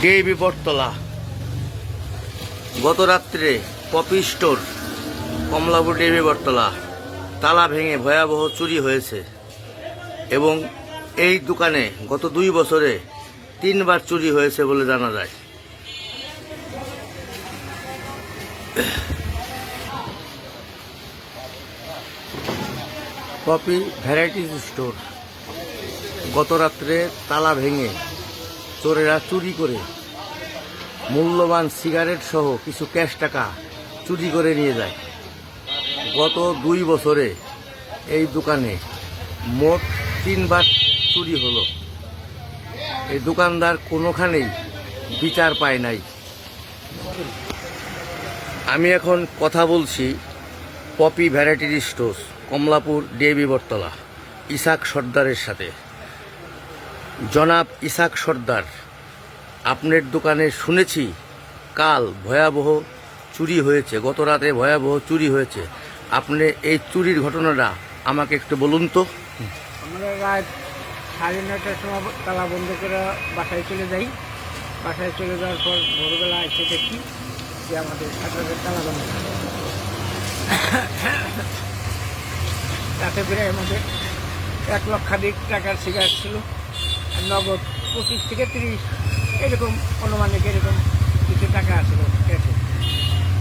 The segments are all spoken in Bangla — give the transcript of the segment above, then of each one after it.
ডিএবি বটতলা। গত রাত্রে Poppy store, Kamalapur DAB Battala, তালা ভেঙে ভয়াবহ চুরি হয়েছে এবং এই দোকানে গত দুই বছরে তিনবার চুরি হয়েছে বলে জানা যায়। পপি ভ্যারাইটিস স্টোর গত রাত্রে তালা ভেঙে চোরেরা চুরি করে, মূল্যবান সিগারেট সহ কিছু ক্যাশ টাকা চুরি করে নিয়ে যায়। গত দুই বছরে এই দোকানে মোট তিনবার চুরি হলো। এই দোকানদার কোনোখানেই বিচার পায় নাই। আমি এখন কথা বলছি পপি ভ্যারাইটির স্টোর্স, কমলাপুর ডিএবি বটতলা, ইসাক সর্দারের সাথে। জনাব ইসাক সর্দার, আপনার দোকানে শুনেছি কাল ভয়াবহ চুরি হয়েছে, গত রাতে ভয়াবহ চুরি হয়েছে। আপনি এই চুরির ঘটনাটা আমাকে একটু বলুন তো। আমরা রাত সাড়ে নটার সময় তালা বন্ধ করে বাসায় চলে যাই। বাসায় চলে যাওয়ার পর ভোরবেলা এসে দেখি যে আমাদের সাঁতারের তালা বন্ধ। তাতে প্রায় আমাদের এক লক্ষাধিক টাকার সিগারেট ছিল। নগদ পঁচিশ থেকে তিরিশ, এরকম অনুমানিক এরকম কিছু টাকা আছিল ক্যাশে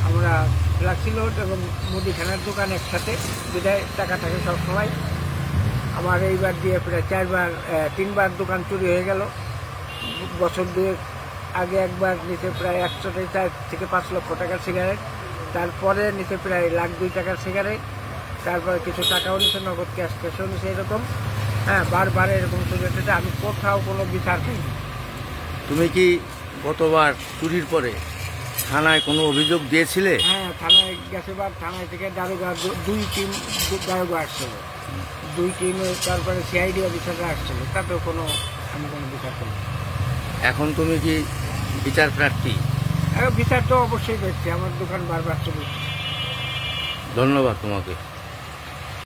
আমরা ফ্লাক্সি লোড এবং মুদিখানার দোকান একসাথে, বিদায়, টাকা থাকে সবসময়। আমার এইবার দিয়ে প্রায় চারবার তিনবার দোকান চুরি হয়ে গেল। বছর দুয়েক আগে একবার নিচে প্রায় একশো চার থেকে পাঁচ লক্ষ টাকার সিগারেট তারপরে নিচে প্রায় লাখ দুই টাকার সিগারেট তারপরে কিছু টাকাও নিচে নগদ ক্যাশ ক্যাশও নিচে এরকম। হ্যাঁ বারবার এরকম হচ্ছে আমি কোথাও কোনো বিচার পাইনি তুমি কি গতবার চুরির পরে থানায় কোনো অভিযোগ দিয়েছিলে? হ্যাঁ থানায় গেছে বার থানায় থেকে দারোগা দুই টিম দারোগা আসছিল। দুই টিমে তারপরে সিআইডি অফিসাররা আসছিল তাতেও কোনো আমি কোনো বিচার করি এখন তুমি কি বিচার প্রার্থী? বিচার তো অবশ্যই দেখছি আমার দোকান বারবার চলে ধন্যবাদ তোমাকে।